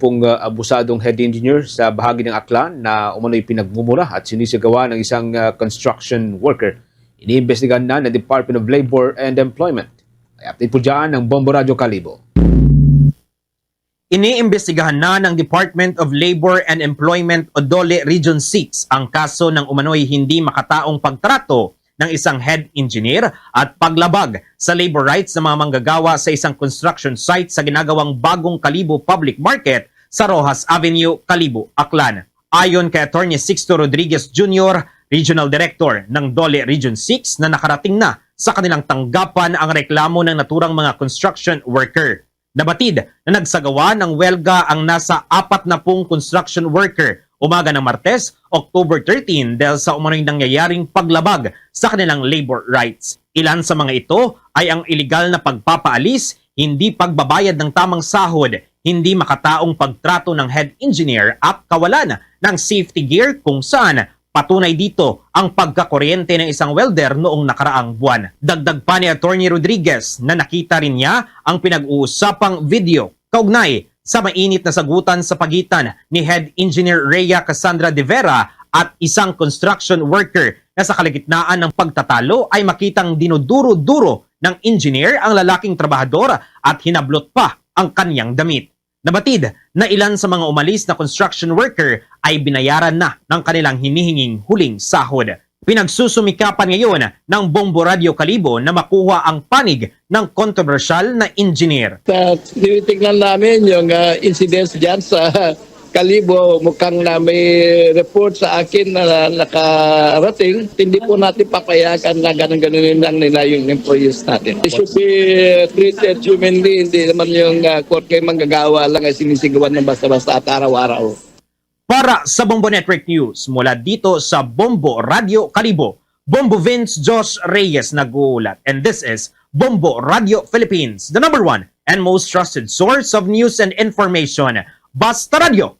pong uh, abusadong head engineer sa bahagi ng Aklan na umano'y pinagmumura at sinisigawa ng isang uh, construction worker. Iniimbestigahan na ng Department of Labor and Employment. Ay update po dyan ng Bombo Radio Kalibo. Iniimbestigahan na ng Department of Labor and Employment Odole Region 6 ang kaso ng umano'y hindi makataong pagtrato ng isang head engineer at paglabag sa labor rights ng mga manggagawa sa isang construction site sa ginagawang bagong Kalibo Public Market sa Rojas Avenue, Kalibo, Aklan. Ayon kay Atty. Sixto Rodriguez Jr., Regional Director ng Dole Region 6 na nakarating na sa kanilang tanggapan ang reklamo ng naturang mga construction worker. Nabatid na nagsagawa ng welga ang nasa apat na pong construction worker umaga ng Martes, October 13 dahil sa umano'y nangyayaring paglabag sa kanilang labor rights. Ilan sa mga ito ay ang iligal na pagpapaalis, hindi pagbabayad ng tamang sahod, hindi makataong pagtrato ng head engineer at kawalan ng safety gear kung saan Patunay dito ang pagkakuryente ng isang welder noong nakaraang buwan. Dagdag pa ni Attorney Rodriguez na nakita rin niya ang pinag-uusapang video kaugnay sa mainit na sagutan sa pagitan ni Head Engineer Rhea Cassandra De Vera at isang construction worker na sa kaligitnaan ng pagtatalo ay makitang dinuduro-duro ng engineer ang lalaking trabahador at hinablot pa ang kanyang damit. Nabatid na ilan sa mga umalis na construction worker ay binayaran na ng kanilang hinihinging huling sahod. Pinagsusumikapan ngayon ng Bombo Radio Kalibo na makuha ang panig ng kontrobersyal na engineer. Sa tinitingnan namin yung uh, incidents dyan sa Kalibo, mukhang na may report sa akin na nakarating. Hindi po natin papayagan na ganun-ganunin lang nila yung employees natin. They should be uh, treated humanly. Hindi naman yung uh, court kayo manggagawa lang ay sinisigawan ng basta-basta at araw-araw. Para sa Bombo Network News, mula dito sa Bombo Radio Kalibo, Bombo Vince Josh Reyes nag-uulat. And this is Bombo Radio Philippines, the number one and most trusted source of news and information. Basta Radio,